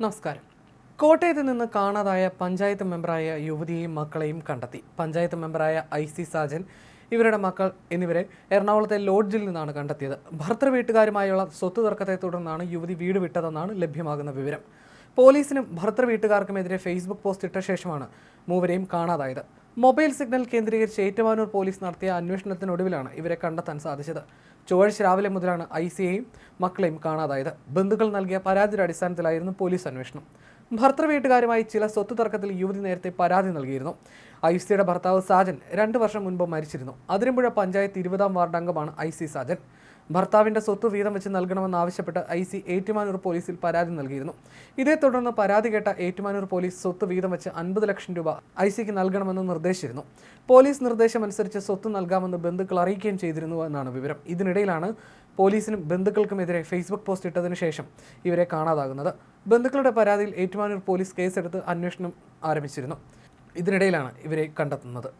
നമസ്കാരം. കോട്ടയത്ത് നിന്ന് കാണാതായ പഞ്ചായത്ത് മെമ്പറായ യുവതിയെയും മക്കളെയും കണ്ടെത്തി. പഞ്ചായത്ത് മെമ്പറായ ഐ സി സാജൻ ഇവരുടെ മക്കൾ എന്നിവരെ എറണാകുളത്തെ ലോഡ്ജിൽ നിന്നാണ് കണ്ടെത്തിയത്. ഭർത്തൃ വീട്ടുകാരുമായുള്ള സ്വത്ത് തർക്കത്തെ തുടർന്നാണ് യുവതി വീട് വിട്ടതെന്നാണ് ലഭ്യമാകുന്ന വിവരം. പോലീസിനും ഭർത്തൃ വീട്ടുകാർക്കുമെതിരെ ഫേസ്ബുക്ക് പോസ്റ്റ് ഇട്ട ശേഷമാണ് മൂവരെയും കാണാതായത്. മൊബൈൽ സിഗ്നൽ കേന്ദ്രീകരിച്ച് ഏറ്റുമാനൂർ പോലീസ് നടത്തിയ അന്വേഷണത്തിനൊടുവിലാണ് ഇവരെ കണ്ടെത്താൻ സാധിച്ചത്. ചൊവ്വാഴ്ച രാവിലെ മുതലാണ് ഐ സിയെയും മക്കളെയും കാണാതായത്. ബന്ധുക്കൾ നൽകിയ പരാതിയുടെ അടിസ്ഥാനത്തിലായിരുന്നു പോലീസ് അന്വേഷണം. ഭർത്തൃ വീട്ടുകാരുമായി ചില സ്വത്ത് തർക്കത്തിൽ യുവതി നേരത്തെ പരാതി നൽകിയിരുന്നു. ഐ സിയുടെ ഭർത്താവ് സാജൻ രണ്ട് വർഷം മുൻപ് മരിച്ചിരുന്നു. അതിരമ്പുഴ പഞ്ചായത്ത് ഇരുപതാം വാർഡ് അംഗമാണ് ഐ സി സാജൻ. ഭർത്താവിന്റെ സ്വത്ത് വീതം വെച്ച് നൽകണമെന്നാവശ്യപ്പെട്ട് ഐ സി ഏറ്റുമാനൂർ പോലീസിൽ പരാതി നൽകിയിരുന്നു. ഇതേ തുടർന്ന് പരാതി കേട്ട ഏറ്റുമാനൂർ പോലീസ് സ്വത്ത് വീതം വെച്ച് അൻപത് ലക്ഷം രൂപ ഐ സിക്ക് നൽകണമെന്ന് നിർദ്ദേശിച്ചിരുന്നു. പോലീസ് നിർദ്ദേശമനുസരിച്ച് സ്വത്ത് നൽകാമെന്ന് ബന്ധുക്കൾ അറിയിക്കുകയും ചെയ്തിരുന്നു എന്നാണ് വിവരം. ഇതിനിടയിലാണ് പോലീസിനും ബന്ധുക്കൾക്കുമെതിരെ ഫേസ്ബുക്ക് പോസ്റ്റ് ഇട്ടതിന് ശേഷം ഇവരെ കാണാതാകുന്നത്. ബന്ധുക്കളുടെ പരാതിയിൽ ഏറ്റുമാനൂർ പോലീസ് കേസെടുത്ത് അന്വേഷണം ആരംഭിച്ചിരുന്നു. ഇതിനിടയിലാണ് ഇവരെ കണ്ടെത്തുന്നത്.